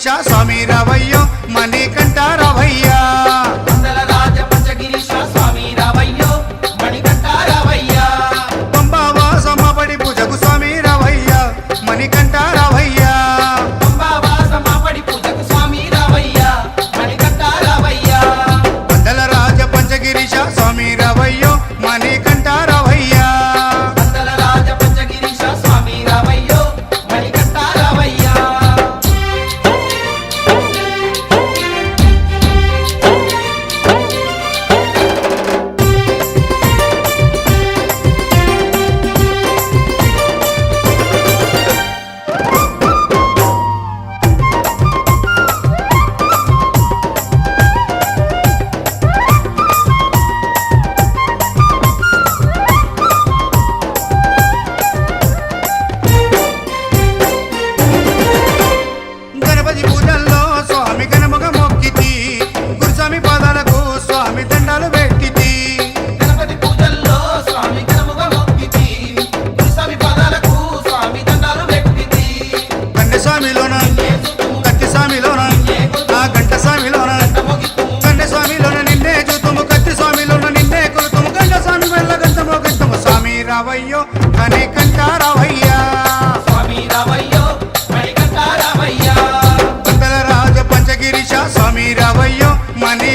పంచగిరీశ స్వామి రావయ్యో పాదాలకు స్వామి దండాలు పెట్టితి గణపతి పూజల్లో స్వామి గణముగా మొక్కితి. గురుస్వామి పాదాలకు స్వామి దండాలు వ్యక్తితి కన్నె స్వామిలోన కత్తి స్వామిలోన ఆ గంట స్వామిలోన. కన్నె స్వామిలోన నిన్నే చూతుము కత్తి స్వామిలోన నిన్నే కొలుతుము. గంట స్వామి వెళ్ళ గంటము గంటము స్వామి రావయ్యో అని కంట రావయ్యా. స్వామి రావయ్యో మణికంఠ రావయ్యా. పంతల రాజ పంచగిరీశ స్వామి రావయ్యో మణి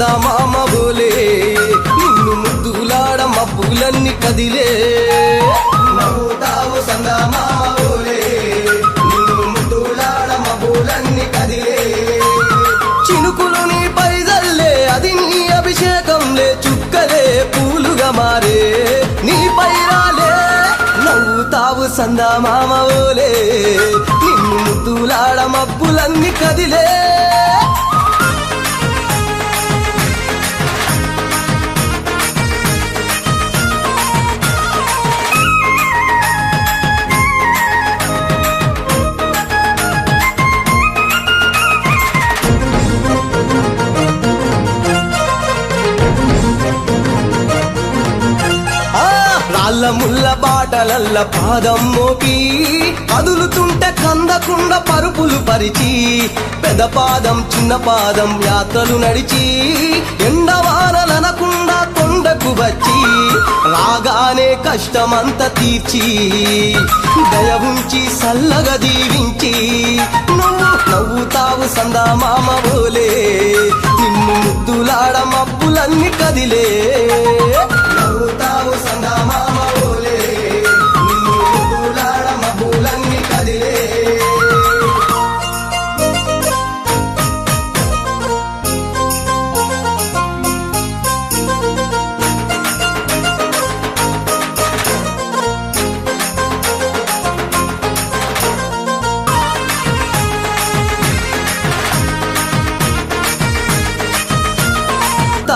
నవ్వుతావు సందా బోలే నిన్ను ముద్దులాడ మబ్బులన్నీ కదిలే. నవ్వుతావు సందా మామ బోలే నిన్ను ముద్దులాడ మబ్బులన్నీ కదిలే. చినుకులు నీ పైదల్లే అది నీ అభిషేకంలే చుక్కలే పూలుగా మారే. నీ పైరాలే నవ్వుతావు సందా మామ ఓలే నిన్ను ముద్దులాడ మబ్బులన్నీ కదిలే. రాళ్ళ బాటలల్ల పాదం మోపి కదులుతుంటే కందకుండ పరుపులు పరిచి పెద్ద పాదం చిన్న పాదం యాత్రలు నడిచి ఎండవానలనకుండా కొండకు వచ్చి రాగానే కష్టమంత తీర్చి దయ ఉంచి సల్లగా దీవించి నువ్వు నవ్వుతావు సందామా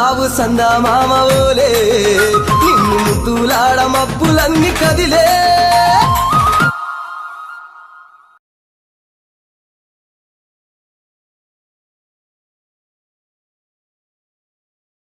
తావు సందా మామ ఓలే నిన్ను ముద్దులాడ మబ్బులన్నీ కదిలే.